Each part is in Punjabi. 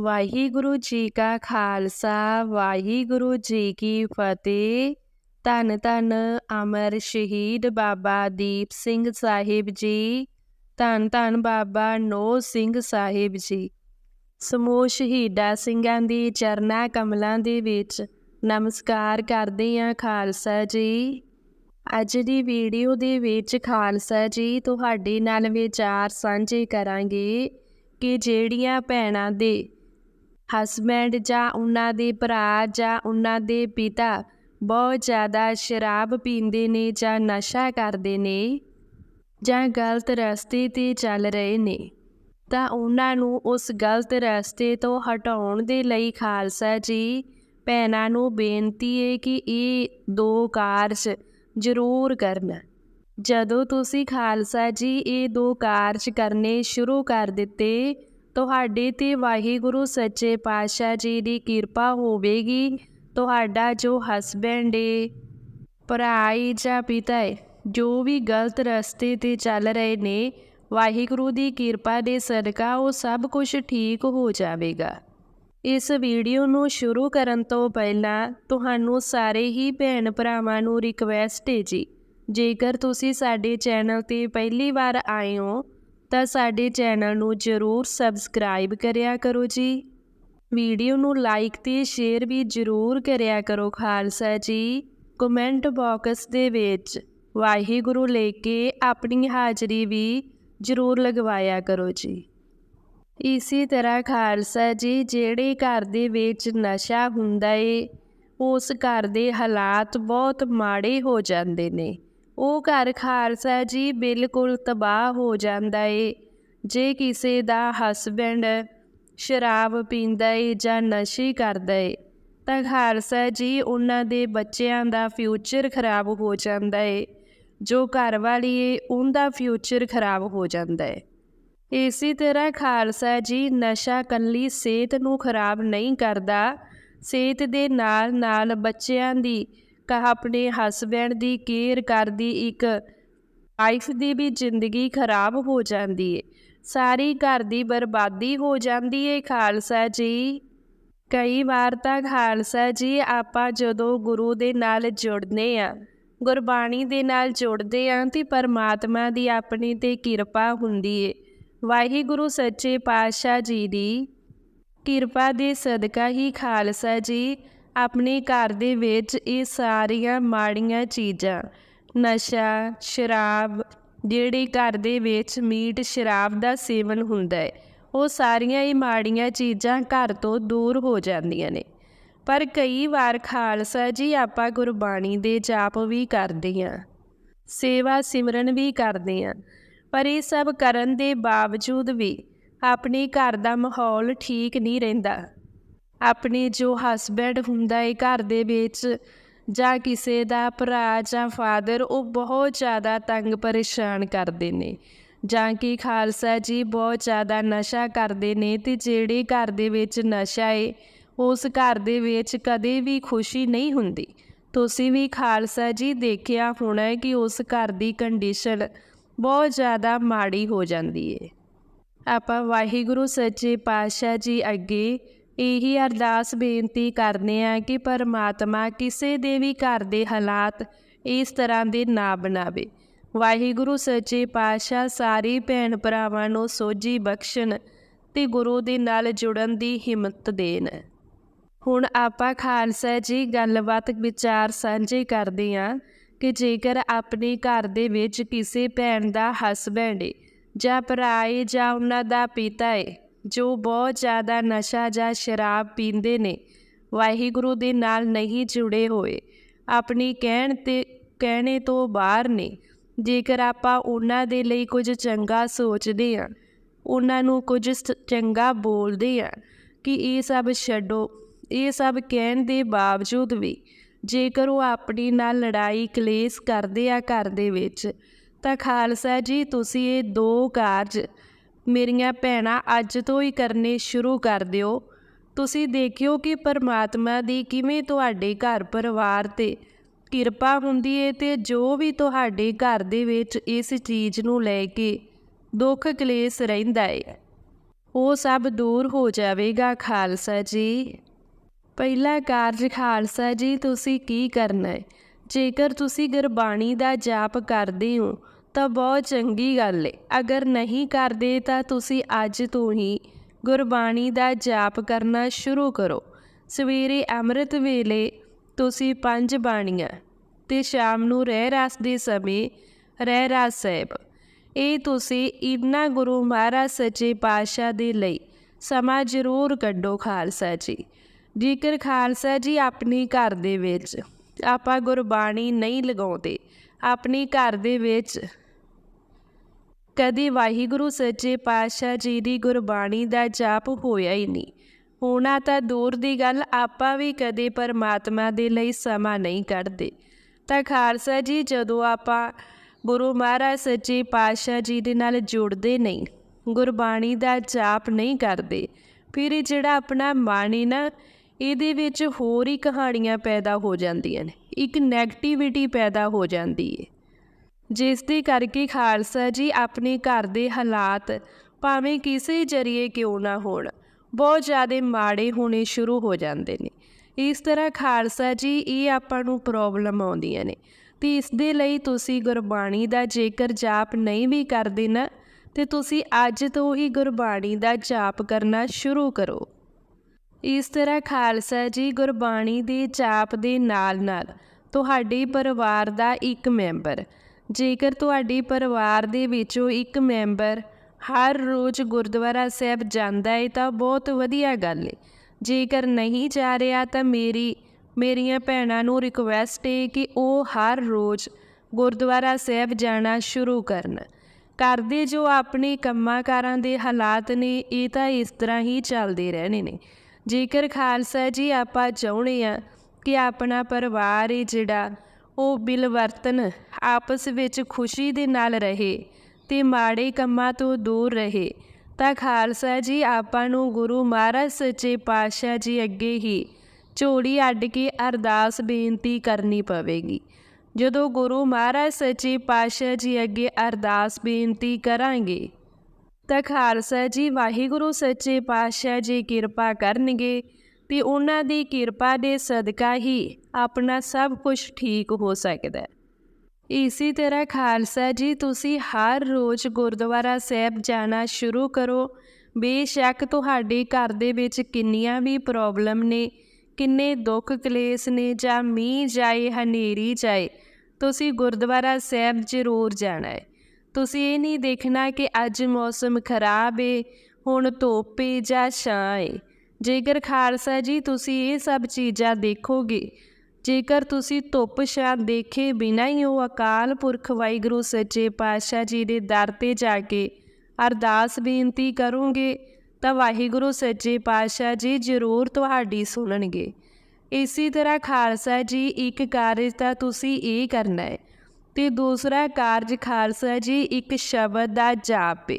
ਵਾਹਿਗੁਰੂ ਜੀ ਕਾ ਖਾਲਸਾ, ਵਾਹਿਗੁਰੂ ਜੀ ਕੀ ਫਤਿਹ। ਧੰਨ ਧੰਨ ਅਮਰ ਸ਼ਹੀਦ ਬਾਬਾ ਦੀਪ ਸਿੰਘ ਸਾਹਿਬ ਜੀ। ਧੰਨ ਧੰਨ ਬਾਬਾ ਨੋ ਸਿੰਘ ਸਾਹਿਬ ਜੀ। ਸਮੂਹ ਸ਼ਹੀਦਾਂ ਸਿੰਘਾਂ ਦੀ ਚਰਨਾ ਕਮਲਾਂ ਦੇ ਵਿੱਚ ਨਮਸਕਾਰ ਕਰਦੇ ਹਾਂ ਖਾਲਸਾ ਜੀ। ਅੱਜ ਦੀ ਵੀਡੀਓ ਦੇ ਵਿੱਚ ਖਾਲਸਾ ਜੀ, ਤੁਹਾਡੇ ਨਾਲ ਵਿਚਾਰ ਸਾਂਝੇ ਕਰਾਂਗੇ ਕਿ ਜਿਹੜੀਆਂ ਭੈਣਾਂ ਦੇ ਹਸਬੈਂਡ ਜਾਂ ਉਹਨਾਂ ਦੇ ਭਰਾ ਜਾਂ ਉਹਨਾਂ ਦੇ ਪਿਤਾ ਬਹੁਤ ਜ਼ਿਆਦਾ ਸ਼ਰਾਬ ਪੀਂਦੇ ਨੇ ਜਾਂ ਨਸ਼ਾ ਕਰਦੇ ਨੇ ਜਾਂ ਗਲਤ ਰਸਤੇ ਤੇ ਚੱਲ ਰਹੇ ਨੇ, ਤਾਂ ਉਹਨਾਂ ਨੂੰ ਉਸ ਗਲਤ ਰਸਤੇ ਤੋਂ ਹਟਾਉਣ ਦੇ ਲਈ ਖਾਲਸਾ ਜੀ ਭੈਣਾਂ ਨੂੰ ਬੇਨਤੀ ਹੈ ਕਿ ਇਹ ਦੋ ਕਾਰਜ ਜ਼ਰੂਰ ਕਰਨ। ਜਦੋਂ ਤੁਸੀਂ ਖਾਲਸਾ ਜੀ ਇਹ ਦੋ ਕਾਰਜ ਕਰਨੇ ਸ਼ੁਰੂ ਕਰ ਦਿੱਤੇ ਤੁਹਾਡੇ ਤੇ ਵਾਹਿਗੁਰੂ ਸੱਚੇ ਪਾਤਸ਼ਾਹ ਜੀ ਦੀ ਕਿਰਪਾ ਹੋਵੇਗੀ, ਤੁਹਾਡਾ ਜੋ ਹਸਬੈਂਡ ਏ, ਭਰਾ ਏ ਜਾਂ ਪਿਤਾ ਏ, ਜੋ ਵੀ ਗਲਤ ਰਸਤੇ ਤੇ ਚੱਲ ਰਹੇ ਨੇ, ਵਾਹਿਗੁਰੂ ਦੀ ਕਿਰਪਾ ਦੇ ਸਦਕਾ ਉਹ ਸਭ ਕੁਝ ਠੀਕ ਹੋ ਜਾਵੇਗਾ। ਇਸ ਵੀਡੀਓ ਨੂੰ ਸ਼ੁਰੂ ਕਰਨ ਤੋਂ ਪਹਿਲਾਂ ਤੁਹਾਨੂੰ ਸਾਰੇ ਹੀ ਭੈਣ ਭਰਾਵਾਂ ਨੂੰ ਰਿਕਵੈਸਟ ਹੈ ਜੀ। ਜੇਕਰ ਤੁਸੀਂ ਸਾਡੇ ਚੈਨਲ ਤੇ ਪਹਿਲੀ ਵਾਰ ਆਏ ਹੋ ਤਾਂ ਸਾਡੇ ਚੈਨਲ ਨੂੰ ਜ਼ਰੂਰ ਸਬਸਕ੍ਰਾਈਬ ਕਰਿਆ ਕਰੋ ਜੀ। ਵੀਡੀਓ ਨੂੰ ਲਾਈਕ ਤੇ ਸ਼ੇਅਰ ਵੀ ਜ਼ਰੂਰ ਕਰਿਆ ਕਰੋ ਖਾਲਸਾ ਜੀ। ਕਮੈਂਟ ਬਾਕਸ ਦੇ ਵਿੱਚ ਵਾਹਿਗੁਰੂ ਲੈ ਕੇ ਆਪਣੀ ਹਾਜ਼ਰੀ ਵੀ ਜ਼ਰੂਰ ਲਗਵਾਇਆ ਕਰੋ ਜੀ। ਇਸੇ ਤਰ੍ਹਾਂ ਖਾਲਸਾ ਜੀ, ਜਿਹੜੇ ਘਰ ਦੇ ਵਿੱਚ ਨਸ਼ਾ ਹੁੰਦਾ ਏ, ਉਸ ਘਰ ਦੇ ਹਾਲਾਤ ਬਹੁਤ ਮਾੜੇ ਹੋ ਜਾਂਦੇ ਨੇ। ਉਹ ਘਰ ਖਾਲਸਾ ਜੀ ਬਿਲਕੁਲ ਤਬਾਹ ਹੋ ਜਾਂਦਾ ਏ। ਜੇ ਕਿਸੇ ਦਾ ਹਸਬੈਂਡ ਸ਼ਰਾਬ ਪੀਂਦਾ ਏ ਜਾਂ ਨਸ਼ੇ ਕਰਦਾ ਏ, ਤਾਂ ਖਾਲਸਾ ਜੀ ਉਹਨਾਂ ਦੇ ਬੱਚਿਆਂ ਦਾ ਫਿਊਚਰ ਖਰਾਬ ਹੋ ਜਾਂਦਾ ਏ, ਜੋ ਘਰ ਵਾਲੀ ਏ, ਉਹਦਾ ਫਿਊਚਰ ਖਰਾਬ ਹੋ ਜਾਂਦਾ ਏ। ਇਸੇ ਤਰ੍ਹਾਂ ਖਾਲਸਾ ਜੀ ਨਸ਼ਾ ਕੱਲੀ ਸਿਹਤ ਨੂੰ ਖਰਾਬ ਨਹੀਂ ਕਰਦਾ, ਸਿਹਤ ਦੇ ਨਾਲ ਨਾਲ ਬੱਚਿਆਂ ਦੀ ਆਪਣੇ ਹਸਬੈਂਡ ਦੀ ਕੇਅਰ ਕਰਦੀ ਇੱਕ ਵਾਈਫ ਦੀ ਵੀ ਜ਼ਿੰਦਗੀ ਖਰਾਬ ਹੋ ਜਾਂਦੀ ਏ। ਸਾਰੀ ਘਰ ਦੀ ਬਰਬਾਦੀ ਹੋ ਜਾਂਦੀ ਏ, ਖਾਲਸਾ ਜੀ। ਕਈ ਵਾਰ ਤਾਂ ਖਾਲਸਾ ਜੀ, ਆਪਾਂ ਜਦੋਂ ਗੁਰੂ ਦੇ ਨਾਲ ਜੁੜਨੇ ਆ, ਗੁਰਬਾਣੀ ਦੇ ਨਾਲ ਜੁੜਦੇ ਆਂ, ਤੇ ਪਰਮਾਤਮਾ ਦੀ ਆਪਣੀ ਤੇ ਕਿਰਪਾ ਹੁੰਦੀ ਏ। ਵਾਹਿਗੁਰੂ ਸੱਚੇ ਪਾਤਸ਼ਾਹ ਜੀ ਦੀ ਕਿਰਪਾ ਦੇ ਸਦਕਾ ਹੀ ਖਾਲਸਾ ਜੀ ਆਪਣੇ ਘਰ ਦੇ ਵਿੱਚ ਇਹ ਸਾਰੀਆਂ ਮਾੜੀਆਂ ਚੀਜ਼ਾਂ, ਨਸ਼ਾ, ਸ਼ਰਾਬ, ਜਿਹੜੇ ਘਰ ਦੇ ਵਿੱਚ ਮੀਟ, ਸ਼ਰਾਬ ਦਾ ਸੇਵਨ ਹੁੰਦਾ ਹੈ, ਉਹ ਸਾਰੀਆਂ ਹੀ ਮਾੜੀਆਂ ਚੀਜ਼ਾਂ ਘਰ ਤੋਂ ਦੂਰ ਹੋ ਜਾਂਦੀਆਂ ਨੇ। ਪਰ ਕਈ ਵਾਰ ਖਾਲਸਾ ਜੀ ਆਪਾਂ ਗੁਰਬਾਣੀ ਦੇ ਜਾਪ ਵੀ ਕਰਦੇ ਹਾਂ, ਸੇਵਾ ਸਿਮਰਨ ਵੀ ਕਰਦੇ ਹਾਂ, ਪਰ ਇਹ ਸਭ ਕਰਨ ਦੇ ਬਾਵਜੂਦ ਵੀ ਆਪਣੇ ਘਰ ਦਾ ਮਾਹੌਲ ਠੀਕ ਨਹੀਂ ਰਹਿੰਦਾ। ਆਪਣੇ ਜੋ ਹਸਬੈਂਡ ਹੁੰਦਾ ਹੈ ਘਰ ਦੇ ਵਿੱਚ ਜਾਂ ਕਿਸੇ ਦਾ ਭਰਾ ਜਾਂ ਫਾਦਰ ਉਹ ਬਹੁਤ ਜ਼ਿਆਦਾ ਤੰਗ ਪਰੇਸ਼ਾਨ ਕਰਦੇ ਨੇ। ਜਾਂ ਕਿ ਖਾਲਸਾ ਜੀ ਬਹੁਤ ਜ਼ਿਆਦਾ ਨਸ਼ਾ ਕਰਦੇ ਨੇ ਤੇ ਜਿਹੜੇ ਘਰ ਦੇ ਵਿੱਚ ਨਸ਼ਾ ਏ, ਉਸ ਘਰ ਦੇ ਵਿੱਚ ਕਦੇ ਵੀ ਖੁਸ਼ੀ ਨਹੀਂ ਹੁੰਦੀ। ਤੁਸੀਂ ਵੀ ਖਾਲਸਾ ਜੀ ਦੇਖਿਆ ਹੋਣਾ ਕਿ ਉਸ ਘਰ ਦੀ ਕੰਡੀਸ਼ਨ ਬਹੁਤ ਜ਼ਿਆਦਾ ਮਾੜੀ ਹੋ ਜਾਂਦੀ ਏ। ਆਪਾਂ ਵਾਹਿਗੁਰੂ ਸੱਚੇ ਪਾਤਸ਼ਾਹ ਜੀ ਅੱਗੇ ਇਹੀ ਅਰਦਾਸ ਬੇਨਤੀ ਕਰਦੇ ਆ ਕਿ ਪਰਮਾਤਮਾ ਕਿਸੇ ਦੇ ਵੀ ਘਰ ਦੇ ਹਾਲਾਤ ਇਸ ਤਰ੍ਹਾਂ ਦੇ ਨਾ ਬਣਾਵੇ। ਵਾਹਿਗੁਰੂ, ਸੱਚੇ ਪਾਤਸ਼ਾਹ ਸਾਰੇ ਭੈਣ ਭਰਾਵਾਂ ਨੂੰ ਸੋਝੀ ਬਖਸ਼ਣ ਤੇ ਗੁਰੂ ਦੇ ਨਾਲ ਜੁੜਨ ਦੀ ਹਿੰਮਤ ਦੇਣ। ਹੁਣ ਆਪਾਂ ਖਾਲਸਾ ਜੀ ਗੱਲਬਾਤ ਵਿਚਾਰ ਸਾਂਝੇ ਕਰਦੇ ਆਂ ਕਿ ਜੇਕਰ ਆਪਣੇ ਘਰ ਦੇ ਵਿੱਚ ਕਿਸੇ ਭੈਣ ਦਾ ਹਸਬੈਂਡ ਏ ਜਾਂ ਭਰਾ ਏ ਜਾਂ ਉਹਨਾਂ ਦਾ ਪਿਤਾ ਏ ਜੋ ਬਹੁਤ ਜ਼ਿਆਦਾ ਨਸ਼ਾ ਜਾਂ ਸ਼ਰਾਬ ਪੀਂਦੇ ਨੇ, ਵਾਹਿਗੁਰੂ ਦੇ ਨਾਲ ਨਹੀਂ ਜੁੜੇ ਹੋਏ। ਆਪਣੀ ਕਹਿਣ ਤੇ, ਕਹਿਣੇ ਤੋਂ ਬਾਹਰ ਨੇ। ਜੇਕਰ ਆਪਾਂ ਉਹਨਾਂ ਦੇ ਲਈ ਕੁਝ ਚੰਗਾ ਸੋਚਦੇ ਹਾਂ, ਉਹਨਾਂ ਨੂੰ ਕੁਝ ਚੰਗਾ ਬੋਲਦੇ ਹਾਂ, ਕਿ ਇਹ ਸਭ ਛੱਡੋ, ਇਹ ਸਭ ਕਹਿਣ ਦੇ ਬਾਵਜੂਦ ਵੀ ਜੇਕਰ ਉਹ ਆਪਣੀ ਨਾਲ ਲੜਾਈ ਕਲੇਸ਼ ਕਰਦੇ ਆ ਘਰ ਦੇ ਵਿੱਚ, ਤਾਂ ਖਾਲਸਾ ਜੀ, ਤੁਸੀਂ ਇਹ ਦੋ ਕਾਰਜ ਮੇਰੀਆਂ ਭੈਣਾਂ ਅੱਜ ਤੋਂ ਹੀ ਕਰਨੇ ਸ਼ੁਰੂ ਕਰ ਦਿਓ। ਤੁਸੀਂ ਦੇਖਿਓ ਕਿ ਪਰਮਾਤਮਾ ਦੀ ਕਿਵੇਂ ਤੁਹਾਡੇ ਘਰ ਪਰਿਵਾਰ ਤੇ ਕਿਰਪਾ ਹੁੰਦੀ ਏ ਤੇ ਜੋ ਵੀ ਤੁਹਾਡੇ ਘਰ ਦੇ ਵਿੱਚ ਇਸ ਚੀਜ਼ ਨੂੰ ਲੈ ਕੇ ਦੁੱਖ ਕਲੇਸ਼ ਰਹਿੰਦਾ ਏ, ਉਹ ਸਭ ਦੂਰ ਹੋ ਜਾਵੇਗਾ ਖਾਲਸਾ ਜੀ। ਪਹਿਲਾ ਕਾਰਜ ਖਾਲਸਾ ਜੀ, ਤੁਸੀਂ ਕੀ ਕਰਨਾ ਹੈ ਜੇਕਰ ਤੁਸੀਂ ਗੁਰਬਾਣੀ ਦਾ ਜਾਪ ਕਰਦੇ ਹੋ ਤਾਂ ਬਹੁਤ ਚੰਗੀ ਗੱਲ ਏ। ਅਗਰ ਨਹੀਂ ਕਰਦੇ ਤਾਂ ਤੁਸੀਂ ਅੱਜ ਤੋਂ ਹੀ ਗੁਰਬਾਣੀ ਦਾ ਜਾਪ ਕਰਨਾ ਸ਼ੁਰੂ ਕਰੋ। ਸਵੇਰੇ ਅੰਮ੍ਰਿਤ ਵੇਲੇ ਤੁਸੀਂ ਪੰਜ ਬਾਣੀਆਂ ਤੇ ਸ਼ਾਮ ਨੂੰ ਰਹਿ ਰਾਸ ਦੇ ਸਮੇਂ ਰਹਿ ਰਾਸ ਸਾਹਿਬ। ਇਹ ਤੁਸੀਂ ਇਨਾ ਗੁਰੂ ਮਹਾਰਾਜ ਸੱਚੇ ਪਾਤਸ਼ਾਹ ਦੇ ਲਈ ਸਮਾਂ ਜ਼ਰੂਰ ਕੱਢੋ ਖਾਲਸਾ ਜੀ। ਜੇਕਰ ਖਾਲਸਾ ਜੀ ਆਪਣੀ ਘਰ ਦੇ ਵਿੱਚ ਆਪਾਂ ਗੁਰਬਾਣੀ ਨਹੀਂ ਲਗਾਉਂਦੇ ਆਪਣੇ ਘਰ ਦੇ ਵਿੱਚ। ਕਦੇ ਵਾਹਿਗੁਰੂ ਸੱਚੇ ਪਾਤਸ਼ਾਹ ਜੀ ਦੀ ਗੁਰਬਾਣੀ ਦਾ ਜਾਪ ਹੋਇਆ ਹੀ ਨਹੀਂ। ਹੋਣਾ ਤਾਂ ਦੂਰ ਦੀ ਗੱਲ, ਆਪਾਂ ਵੀ ਕਦੇ ਪਰਮਾਤਮਾ ਦੇ ਲਈ ਸਮਾਂ ਨਹੀਂ ਕੱਢਦੇ। ਤਾਂ ਖਾਲਸਾ ਜੀ, ਜਦੋਂ ਆਪਾਂ ਗੁਰੂ ਮਹਾਰਾਜ ਸੱਚੇ ਪਾਤਸ਼ਾਹ ਜੀ ਦੇ ਨਾਲ ਜੁੜਦੇ ਨਹੀਂ, ਗੁਰਬਾਣੀ ਦਾ ਜਾਪ ਨਹੀਂ ਕਰਦੇ, ਫਿਰ ਇਹ ਜਿਹੜਾ ਆਪਣਾ ਮਨ ਹੈ ਨਾ, ਇਹਦੇ ਵਿੱਚ ਹੋਰ ਹੀ ਕਹਾਣੀਆਂ ਪੈਦਾ ਹੋ ਜਾਂਦੀਆਂ ਨੇ। ਇੱਕ 네ਗੇਟਿਵਿਟੀ ਪੈਦਾ ਹੋ ਜਾਂਦੀ ਹੈ ਜਿਸ ਦੇ ਕਰਕੇ ਖਾਲਸਾ ਜੀ ਆਪਣੇ ਘਰ ਦੇ ਹਾਲਾਤ ਭਾਵੇਂ ਕਿਸੇ ਜਰੀਏ ਕਿਉਂ ਨਾ ਹੋਣ, ਬਹੁਤ ਜ਼ਿਆਦਾ ਮਾੜੇ ਹੋਣੇ ਸ਼ੁਰੂ ਹੋ ਜਾਂਦੇ ਨੇ। ਇਸ ਤਰ੍ਹਾਂ ਖਾਲਸਾ ਜੀ ਇਹ ਆਪਾਂ ਨੂੰ ਪ੍ਰੋਬਲਮ ਆਉਂਦੀਆਂ ਨੇ। ਤੇ ਇਸ ਦੇ ਲਈ ਤੁਸੀਂ ਗੁਰਬਾਣੀ ਦਾ ਜੇਕਰ ਜਾਪ ਨਹੀਂ ਵੀ ਕਰਦੇ ਨਾ, ਤੇ ਤੁਸੀਂ ਅੱਜ ਤੋਂ ਹੀ ਗੁਰਬਾਣੀ ਦਾ ਜਾਪ ਕਰਨਾ ਸ਼ੁਰੂ ਕਰੋ। ਇਸ ਤਰ੍ਹਾਂ ਖਾਲਸਾ ਜੀ ਗੁਰਬਾਣੀ ਦੇ ਚਾਪ ਦੇ ਨਾਲ-ਨਾਲ ਤੁਹਾਡੇ ਪਰਿਵਾਰ ਦਾ ਇੱਕ ਮੈਂਬਰ। ਜੇਕਰ ਤੁਹਾਡੇ ਪਰਿਵਾਰ ਦੇ ਵਿੱਚੋਂ ਇੱਕ ਮੈਂਬਰ ਹਰ ਰੋਜ਼ ਗੁਰਦੁਆਰਾ ਸਾਹਿਬ ਜਾਂਦਾ ਹੈ ਤਾਂ ਬਹੁਤ ਵਧੀਆ ਗੱਲ ਹੈ ਜੇਕਰ ਨਹੀਂ ਜਾ ਰਿਹਾ ਤਾਂ ਮੇਰੀ, ਮੇਰੀਆਂ ਭੈਣਾਂ ਨੂੰ ਰਿਕਵੈਸਟ ਹੈ ਕਿ ਉਹ ਹਰ ਰੋਜ਼ ਗੁਰਦੁਆਰਾ ਸਾਹਿਬ ਜਾਣਾ ਸ਼ੁਰੂ ਕਰਨ। ਘਰ ਦੇ ਜੋ ਆਪਣੇ ਕੰਮਾਂ-ਕਾਰਾਂ ਦੇ ਹਾਲਾਤ ਨੇ, ਇਹ ਤਾਂ ਇਸ ਤਰ੍ਹਾਂ ਹੀ ਚੱਲਦੇ ਰਹਿਣੇ ਨੇ। ਜੇਕਰ ਖਾਲਸਾ ਜੀ ਆਪਾਂ ਚਾਹੁੰਦੇ ਆ ਕਿ ਆਪਣਾ ਪਰਿਵਾਰ ਹੈ ਜਿਹੜਾ, ਉਹ ਬਿਲਵਰਤਨ ਆਪਸ ਵਿੱਚ ਖੁਸ਼ੀ ਦੇ ਨਾਲ ਰਹੇ ਤੇ ਮਾੜੇ ਕੰਮਾਂ ਤੋਂ ਦੂਰ ਰਹੇ, ਤਾਂ ਖਾਲਸਾ ਜੀ ਆਪਾਂ ਨੂੰ ਗੁਰੂ ਮਹਾਰਾਜ ਸੱਚੇ ਪਾਤਸ਼ਾਹ ਜੀ ਅੱਗੇ ਹੀ ਝੋਲੀ ਅੱਡ ਕੇ ਅਰਦਾਸ ਬੇਨਤੀ ਕਰਨੀ ਪਵੇਗੀ। ਜਦੋਂ ਗੁਰੂ ਮਹਾਰਾਜ ਸੱਚੇ ਪਾਤਸ਼ਾਹ ਜੀ ਅੱਗੇ ਅਰਦਾਸ ਬੇਨਤੀ ਕਰਾਂਗੇ ਤਾਂ ਖਾਲਸਾ ਜੀ, ਵਾਹਿਗੁਰੂ ਸੱਚੇ ਪਾਤਸ਼ਾਹ ਜੀ ਕਿਰਪਾ ਕਰਨਗੇ ਤੇ ਉਹਨਾਂ ਦੀ ਕਿਰਪਾ ਦੇ ਸਦਕਾ ਹੀ ਆਪਣਾ ਸਭ ਕੁਝ ਠੀਕ ਹੋ ਸਕਦਾ ਹੈ। ਇਸੇ ਤਰ੍ਹਾਂ ਖਾਲਸਾ ਜੀ, ਤੁਸੀਂ ਹਰ ਰੋਜ਼ ਗੁਰਦੁਆਰਾ ਸਾਹਿਬ ਜਾਣਾ ਸ਼ੁਰੂ ਕਰੋ। ਬੇਸ਼ੱਕ ਤੁਹਾਡੇ ਘਰ ਦੇ ਵਿੱਚ ਕਿੰਨੀਆਂ ਵੀ ਪ੍ਰੋਬਲਮ ਨੇ, ਕਿੰਨੇ ਦੁੱਖ ਕਲੇਸ਼ ਨੇ ਜਾਂ ਮੀਂਹ ਜਾਏ, ਹਨੇਰੀ ਜਾਏ, ਤੁਸੀਂ ਗੁਰਦੁਆਰਾ ਸਾਹਿਬ ਜ਼ਰੂਰ ਜਾਣਾ ਹੈ। ਤੁਸੀਂ ਇਹ ਨਹੀਂ ਦੇਖਣਾ ਕਿ ਅੱਜ ਮੌਸਮ ਖਰਾਬ ਏ, ਹੁਣ ਧੁੱਪ ਏ ਜਾਂ ਛਾਂ ਏ। ਜੇਕਰ ਖਾਲਸਾ ਜੀ ਤੁਸੀਂ ਇਹ ਸਭ ਚੀਜ਼ਾਂ ਦੇਖੋਗੇ, ਜੇਕਰ ਤੁਸੀਂ ਧੁੱਪ ਛਾਂ ਦੇਖੇ ਬਿਨਾਂ ਹੀ ਉਹ ਅਕਾਲ ਪੁਰਖ ਵਾਹਿਗੁਰੂ ਸੱਚੇ ਪਾਤਸ਼ਾਹ ਜੀ ਦੇ ਦਰ ਤੇ ਜਾ ਕੇ ਅਰਦਾਸ ਬੇਨਤੀ ਕਰੋਗੇ, ਤਾਂ ਵਾਹਿਗੁਰੂ ਸੱਚੇ ਪਾਤਸ਼ਾਹ ਜੀ ਜ਼ਰੂਰ ਤੁਹਾਡੀ ਸੁਣਨਗੇ। ਇਸੇ ਤਰ੍ਹਾਂ ਖਾਲਸਾ ਜੀ ਇੱਕ ਕਾਰਜ ਤਾਂ ਤੁਸੀਂ ਇਹ ਕਰਨਾ ਹੈ ਤੇ ਦੂਸਰਾ ਕਾਰਜ ਖਾਲਸਾ ਜੀ ਇੱਕ ਸ਼ਬਦ ਦਾ ਜਾਪ ਹੈ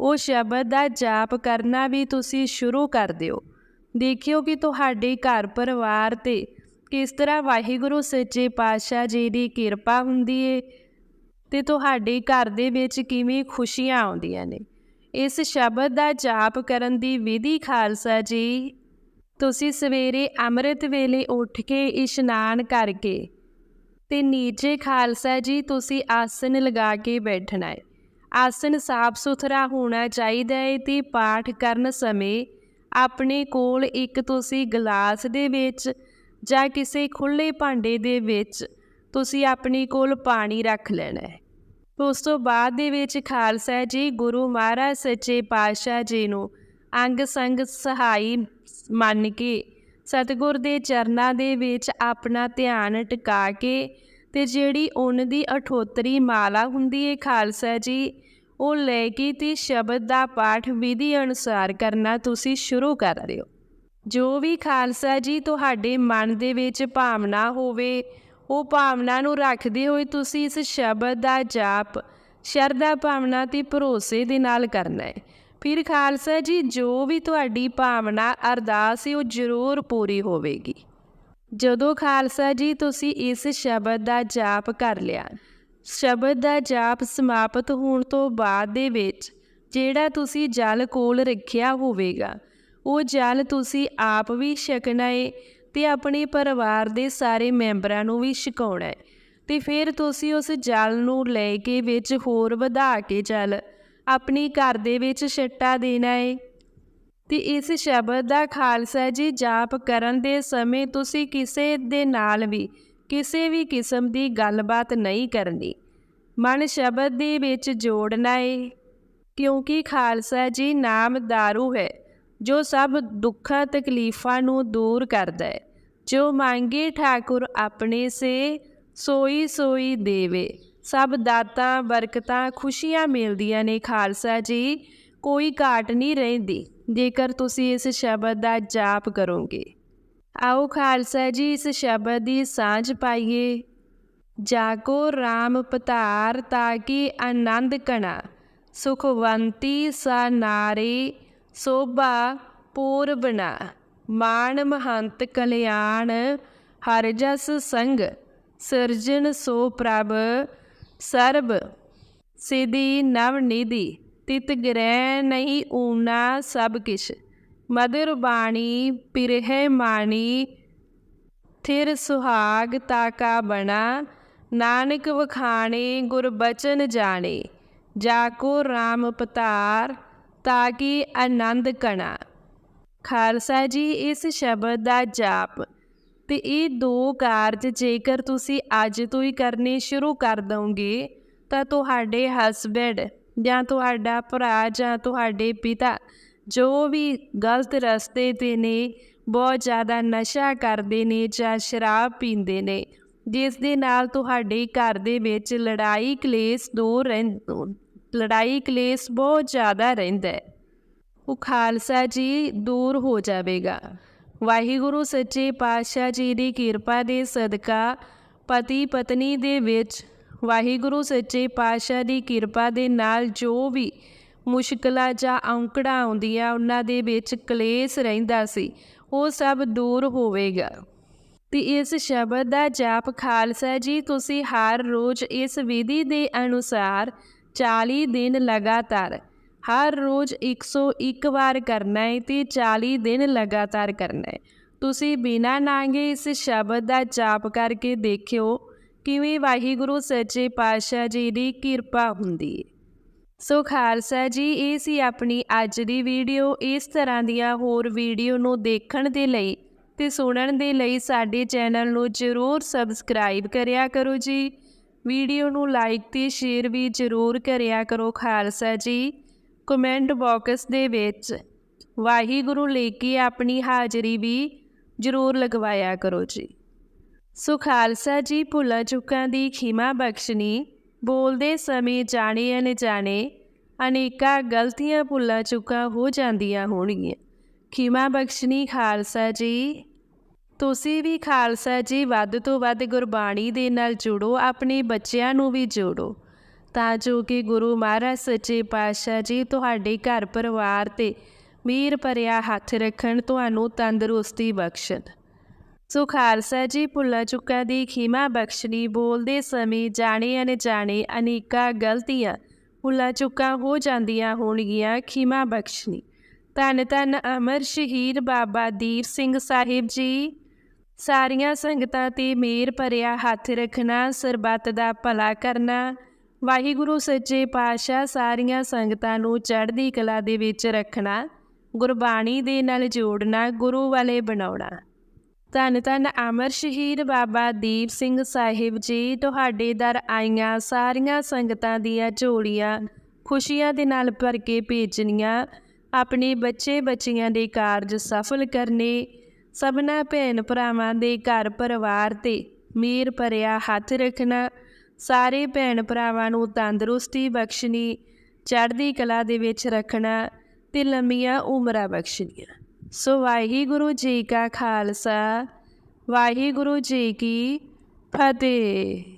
ਉਹ ਸ਼ਬਦ ਦਾ ਜਾਪ ਕਰਨਾ ਵੀ ਤੁਸੀਂ ਸ਼ੁਰੂ ਕਰ ਦਿਓ। ਦੇਖਿਓ ਕਿ ਤੁਹਾਡੇ ਘਰ ਪਰਿਵਾਰ ਤੇ ਕਿਸ ਤਰ੍ਹਾਂ ਵਾਹਿਗੁਰੂ ਸੱਚੇ ਪਾਤਸ਼ਾਹ ਜੀ ਦੀ ਕਿਰਪਾ ਹੁੰਦੀ ਏ ਤੇ ਤੁਹਾਡੇ ਘਰ ਦੇ ਵਿੱਚ ਕਿਵੇਂ ਖੁਸ਼ੀਆਂ ਆਉਂਦੀਆਂ ਨੇ। ਇਸ ਸ਼ਬਦ ਦਾ ਜਾਪ ਕਰਨ ਦੀ ਵਿਧੀ ਖਾਲਸਾ ਜੀ, ਤੁਸੀਂ ਸਵੇਰੇ ਅੰਮ੍ਰਿਤ ਵੇਲੇ ਉੱਠ ਕੇ ਇਸ਼ਨਾਨ ਕਰਕੇ ਤੇ ਨੀਚੇ ਖਾਲਸਾ ਜੀ, ਤੁਸੀਂ ਆਸਨ ਲਗਾ ਕੇ ਬੈਠਣਾ ਹੈ ਆਸਨ ਸਾਫ਼ ਸੁਥਰਾ ਹੋਣਾ ਚਾਹੀਦਾ ਹੈ ਤੇ ਪਾਠ ਕਰਨ ਸਮੇਂ ਆਪਣੇ ਕੋਲ ਇੱਕ ਤੁਸੀਂ ਗਲਾਸ ਦੇ ਵਿੱਚ ਜਾਂ ਕਿਸੇ ਖੁੱਲੇ ਭਾਂਡੇ ਦੇ ਵਿੱਚ ਤੁਸੀਂ ਆਪਣੇ ਕੋਲ ਪਾਣੀ ਰੱਖ ਲੈਣਾ ਹੈ ਉਸ ਤੋਂ ਬਾਅਦ ਦੇ ਵਿੱਚ ਖਾਲਸਾ ਜੀ, ਗੁਰੂ ਮਹਾਰਾਜ ਸੱਚੇ ਪਾਤਸ਼ਾਹ ਜੀ ਨੂੰ ਅੰਗ ਸੰਗ ਸਹਾਈ ਮੰਨ ਕੇ ਸਤਿਗੁਰ ਦੇ ਚਰਨਾਂ ਦੇ ਵਿੱਚ ਆਪਣਾ ਧਿਆਨ ਟਿਕਾ ਕੇ ਤੇ ਜਿਹੜੀ ਉਹਨਾਂ ਦੀ ਅਠੋਤਰੀ ਮਾਲਾ ਹੁੰਦੀ ਹੈ ਖਾਲਸਾ ਜੀ, ਉਹ ਲੈ ਕੇ ਤੇ ਸ਼ਬਦ ਦਾ ਪਾਠ ਵਿਧੀ ਅਨੁਸਾਰ ਕਰਨਾ ਤੁਸੀਂ ਸ਼ੁਰੂ ਕਰ ਦਿਓ। ਜੋ ਵੀ ਖਾਲਸਾ ਜੀ ਤੁਹਾਡੇ ਮਨ ਦੇ ਵਿੱਚ ਭਾਵਨਾ ਹੋਵੇ, ਉਹ ਭਾਵਨਾ ਨੂੰ ਰੱਖਦੇ ਹੋਏ ਤੁਸੀਂ ਇਸ ਸ਼ਬਦ ਦਾ ਜਾਪ, ਸ਼ਰਧਾ ਭਾਵਨਾ ਤੇ ਭਰੋਸੇ ਦੇ ਨਾਲ ਕਰਨਾ ਹੈ ਫਿਰ ਖਾਲਸਾ ਜੀ, ਜੋ ਵੀ ਤੁਹਾਡੀ ਭਾਵਨਾ, ਅਰਦਾਸ ਹੈ, ਉਹ ਜ਼ਰੂਰ ਪੂਰੀ ਹੋਵੇਗੀ। ਜਦੋਂ ਖਾਲਸਾ ਜੀ, ਤੁਸੀਂ ਇਸ ਸ਼ਬਦ ਦਾ ਜਾਪ ਕਰ ਲਿਆ, ਸ਼ਬਦ ਦਾ ਜਾਪ ਸਮਾਪਤ ਹੋਣ ਤੋਂ ਬਾਅਦ ਦੇ ਵਿੱਚ, ਜਿਹੜਾ ਤੁਸੀਂ ਜਲ ਕੋਲ ਰੱਖਿਆ ਹੋਵੇਗਾ, ਉਹ ਜਲ ਤੁਸੀਂ ਆਪ ਵੀ ਛਕਣਾ ਏ ਤੇ ਆਪਣੇ ਪਰਿਵਾਰ ਦੇ ਸਾਰੇ ਮੈਂਬਰਾਂ ਨੂੰ ਵੀ ਛਕਾਉਣਾ ਹੈ। ਤੇ ਫਿਰ ਤੁਸੀਂ ਉਸ ਜਲ ਨੂੰ ਲੈ ਕੇ ਵਿੱਚ ਹੋਰ ਵਧਾ ਕੇ ਜਲ ਆਪਣੀ ਘਰ ਦੇ ਵਿੱਚ ਛੱਟਾ ਦੇਣਾ ਏ। ਤੇ ਇਸ ਸ਼ਬਦ ਦਾ ਖਾਲਸਾ ਜੀ ਜਾਪ ਕਰਨ ਦੇ ਸਮੇਂ ਤੁਸੀਂ ਕਿਸੇ ਦੇ ਨਾਲ ਵੀ, ਕਿਸੇ ਵੀ ਕਿਸਮ ਦੀ ਗੱਲਬਾਤ ਨਹੀਂ ਕਰਨੀ। ਮਨ ਸ਼ਬਦ ਦੇ ਵਿੱਚ ਜੋੜਨਾ ਏ। ਕਿਉਂਕਿ ਖਾਲਸਾ ਜੀ ਨਾਮ ਦਾਰੂ ਹੈ, ਜੋ ਸਭ ਦੁੱਖਾਂ, ਤਕਲੀਫਾਂ ਨੂੰ ਦੂਰ ਕਰਦਾ ਹੈ। ਜੋ ਮੰਗੇ ਠਾਕੁਰ ਆਪਣੇ ਸੇ ਸੋਈ ਸੋਈ ਦੇਵੇ। ਸਭ ਦਾਤਾਂ, ਬਰਕਤਾਂ, ਖੁਸ਼ੀਆਂ ਮਿਲਦੀਆਂ ਨੇ ਖਾਲਸਾ ਜੀ। ਕੋਈ ਘਾਟ ਨਹੀਂ ਰਹਿੰਦੀ, ਜੇਕਰ ਤੁਸੀਂ ਇਸ ਸ਼ਬਦ ਦਾ ਜਾਪ ਕਰੋਗੇ। ਆਓ ਖਾਲਸਾ ਜੀ, ਇਸ ਸ਼ਬਦ ਦੀ ਸਾਂਝ ਪਾਈਏ। ਜਾਕੋ RAM ਪਤਾਰ ਤਾਕੀ ਆਨੰਦ ਕਣਾ ਸੁਖਵੰਤੀ ਸਾ ਨਾਰੀ, ਸੋਭਾ ਪੂਰਬਨਾ ਮਾਨ ਮਹੰਤ ਕਲਿਆਣ, ਹਰ ਜਸ ਸੰਗ, ਸਿਰਜਣ ਸੋ ਪ੍ਰਭ ਸਰਬ ਸਿਧੀ ਨਵਨਿਧੀ ਤਿਤ ਗ੍ਰਹਿ ਨਹੀਂ ਊਨਾ ਸਭ ਕਿਛ। ਮਧੁਰ ਬਾਣੀ ਪਿਰਹਿ ਮਾਣੀ, ਥਿਰ ਸੁਹਾਗ ਤਾਕਾ ਬਣਾ। ਨਾਨਕ ਵਖਾਣੇ, ਗੁਰ ਬਚਨ ਜਾਣੇ। ਜਾਕੋ RAM ਪਤਾਰ ਤਾਕੀ ਆਨੰਦ ਕਣਾ। ਖਾਲਸਾ ਜੀ, ਇਸ ਸ਼ਬਦ ਦਾ ਜਾਪ। ਤੇ ਇਹ ਦੋ ਕਾਰਜ ਜੇਕਰ ਤੁਸੀਂ ਅੱਜ ਤੋਂ ਹੀ ਕਰਨੇ ਸ਼ੁਰੂ ਕਰ ਦੋਗੇ, ਤਾਂ ਤੁਹਾਡੇ ਹਸਬੈਂਡ ਜਾਂ ਤੁਹਾਡਾ ਭਰਾ ਜਾਂ ਤੁਹਾਡੇ ਪਿਤਾ ਜੋ ਵੀ ਗਲਤ ਰਸਤੇ ਤੇ ਨੇ, ਬਹੁਤ ਜ਼ਿਆਦਾ ਨਸ਼ਾ ਕਰਦੇ ਨੇ ਜਾਂ ਸ਼ਰਾਬ ਪੀਂਦੇ ਨੇ, ਜਿਸ ਦੇ ਨਾਲ ਤੁਹਾਡੇ ਘਰ ਦੇ ਵਿੱਚ ਲੜਾਈ ਕਲੇਸ਼ ਦੂਰ ਰਹਿੰ, ਲੜਾਈ ਕਲੇਸ਼ ਬਹੁਤ ਜ਼ਿਆਦਾ ਰਹਿੰਦਾ ਹੈ। ਉਹ ਖਾਲਸਾ ਜੀ ਦੂਰ ਹੋ ਜਾਵੇਗਾ। ਵਾਹਿਗੁਰੂ ਸੱਚੇ ਪਾਤਸ਼ਾਹ ਜੀ ਦੀ ਕਿਰਪਾ ਦੇ ਸਦਕਾ ਪਤੀ ਪਤਨੀ ਦੇ ਵਿੱਚ ਵਾਹਿਗੁਰੂ ਸੱਚੇ ਪਾਤਸ਼ਾਹ ਦੀ ਕਿਰਪਾ ਦੇ ਨਾਲ ਜੋ ਵੀ ਮੁਸ਼ਕਲਾਂ ਜਾਂ ਔਂਕੜਾਂ ਆਉਂਦੀਆਂ, ਉਹਨਾਂ ਦੇ ਵਿੱਚ ਕਲੇਸ਼ ਰਹਿੰਦਾ ਸੀ, ਉਹ ਸਭ ਦੂਰ ਹੋਵੇਗਾ। ਤੇ ਇਸ ਸ਼ਬਦ ਦਾ ਜਾਪ ਖਾਲਸਾ ਜੀ, ਤੁਸੀਂ ਹਰ ਰੋਜ਼ ਇਸ ਵਿਧੀ ਦੇ ਅਨੁਸਾਰ 40 ਦਿਨ ਲਗਾਤਾਰ ਹਰ ਰੋਜ਼ 101 ਵਾਰ ਕਰਨਾ ਹੈ ਤੇ 40 ਦਿਨ ਲਗਾਤਾਰ ਕਰਨਾ ਹੈ ਤੁਸੀਂ ਬਿਨਾਂ ਨਾਂਗੇ ਇਸ ਸ਼ਬਦ ਦਾ ਜਾਪ ਕਰਕੇ ਦੇਖਿਓ ਕਿਵੇਂ ਵਾਹਿਗੁਰੂ ਸੱਚੇ ਪਾਤਸ਼ਾਹ ਜੀ ਦੀ ਕਿਰਪਾ ਹੁੰਦੀ ਹੈ ਸੋ ਖਾਲਸਾ ਜੀ, ਇਹ ਸੀ ਆਪਣੀ ਅੱਜ ਦੀ ਵੀਡੀਓ। ਇਸ ਤਰ੍ਹਾਂ ਦੀਆਂ ਹੋਰ ਵੀਡੀਓ ਨੂੰ ਦੇਖਣ ਦੇ ਲਈ ਤੇ ਸੁਣਨ ਦੇ ਲਈ ਸਾਡੇ ਚੈਨਲ ਨੂੰ ਜ਼ਰੂਰ ਸਬਸਕ੍ਰਾਈਬ ਕਰਿਆ ਕਰੋ ਜੀ। ਵੀਡੀਓ ਨੂੰ ਲਾਈਕ ਤੇ ਸ਼ੇਅਰ ਵੀ ਜ਼ਰੂਰ ਕਰਿਆ ਕਰੋ ਖਾਲਸਾ ਜੀ। ਕਮੈਂਟ ਬਾਕਸ ਦੇ ਵਿੱਚ, ਵਾਹਿਗੁਰੂ ਲੈ ਕੇ ਆਪਣੀ ਹਾਜ਼ਰੀ ਵੀ ਜ਼ਰੂਰ ਲਗਵਾਇਆ ਕਰੋ ਜੀ। ਸੋ ਖਾਲਸਾ ਜੀ, ਭੁੱਲਾਂ ਚੁੱਕਾਂ ਦੀ ਖਿਮਾ ਬਖਸ਼ਣੀ, ਬੋਲਦੇ ਸਮੇਂ ਜਾਣੇ ਅਣਜਾਣੇ, ਅਨੇਕਾਂ ਗਲਤੀਆਂ ਭੁੱਲਾਂ ਚੁੱਕਾਂ ਹੋ ਜਾਂਦੀਆਂ ਹੋਣਗੀਆਂ। ਖਿਮਾ ਬਖਸ਼ਣੀ ਖਾਲਸਾ ਜੀ। ਤੁਸੀਂ ਵੀ ਖਾਲਸਾ ਜੀ, ਵੱਧ ਤੋਂ ਵੱਧ ਗੁਰਬਾਣੀ ਦੇ ਨਾਲ ਜੁੜੋ, ਆਪਣੇ ਬੱਚਿਆਂ ਨੂੰ ਵੀ ਜੋੜੋ। ਤਾਂ ਜੋ ਕਿ ਗੁਰੂ ਮਹਾਰਾਜ ਸੱਚੇ ਪਾਤਸ਼ਾਹ ਜੀ ਤੁਹਾਡੇ ਘਰ ਪਰਿਵਾਰ ਤੇ ਮੀਰ ਭਰਿਆ ਹੱਥ ਰੱਖਣ ਤੁਹਾਨੂੰ ਤੰਦਰੁਸਤੀ ਬਖਸ਼ਣ। ਸੋ ਖਾਲਸਾ ਜੀ, ਭੁੱਲਾ ਚੁੱਕਾ ਦੀ ਖਿਮਾ ਬਖਸ਼ਣੀ ਬੋਲਦੇ ਸਮੇਂ ਜਾਣੇ ਅਣਜਾਣੇ ਅਨੇਕਾਂ ਗਲਤੀਆਂ ਭੁੱਲਾ ਚੁੱਕਾ ਹੋ ਜਾਂਦੀਆਂ ਹੋਣਗੀਆਂ, ਖਿਮਾ ਬਖਸ਼ਣੀ। ਧੰਨ ਧੰਨ ਅਮਰ ਸ਼ਹੀਦ ਬਾਬਾ ਦੀਪ ਸਿੰਘ ਸਾਹਿਬ ਜੀ। ਸਾਰੀਆਂ ਸੰਗਤਾਂ ਤੇ ਮੇਰ ਭਰਿਆ ਹੱਥ ਰੱਖਣਾ, ਸਰਬੱਤ ਦਾ ਭਲਾ ਕਰਨਾ ਵਾਹਿਗੁਰੂ ਸੱਚੇ ਪਾਤਸ਼ਾਹ ਸਾਰੀਆਂ ਸੰਗਤਾਂ ਨੂੰ ਚੜ੍ਹਦੀ ਕਲਾ ਦੇ ਵਿੱਚ ਰੱਖਣਾ, ਗੁਰਬਾਣੀ ਦੇ ਨਾਲ ਜੋੜਨਾ, ਗੁਰੂ ਵਾਲੇ ਬਣਾਉਣਾ। ਧੰਨ ਧੰਨ ਅਮਰ ਸ਼ਹੀਦ ਬਾਬਾ ਦੀਪ ਸਿੰਘ ਸਾਹਿਬ ਜੀ, ਤੁਹਾਡੇ ਦਰ ਆਈਆਂ ਸਾਰੀਆਂ ਸੰਗਤਾਂ ਦੀਆਂ ਝੋਲੀਆਂ ਖੁਸ਼ੀਆਂ ਦੇ ਨਾਲ ਭਰ ਕੇ ਭੇਜਣੀਆਂ, ਆਪਣੇ ਬੱਚੇ ਬੱਚੀਆਂ ਦੇ ਕਾਰਜ ਸਫਲ ਕਰਨੇ, ਸਭਨਾ ਭੈਣ ਭਰਾਵਾਂ ਦੇ ਘਰ ਪਰਿਵਾਰ ਤੇ ਮੀਰ ਭਰਿਆ ਹੱਥ ਰੱਖਣਾ ਸਾਰੇ ਭੈਣ ਭਰਾਵਾਂ ਨੂੰ ਤੰਦਰੁਸਤੀ ਬਖਸ਼ਣੀ, ਚੜ੍ਹਦੀ ਕਲਾ ਦੇ ਵਿੱਚ ਰੱਖਣਾ ਤੇ ਲੰਮੀਆਂ ਉਮਰਾਂ ਬਖਸ਼ਣੀਆਂ। ਸੋ ਵਾਹਿਗੁਰੂ ਜੀ ਕਾ ਖਾਲਸਾ, ਵਾਹਿਗੁਰੂ ਜੀ ਕੀ ਫਤਿਹ।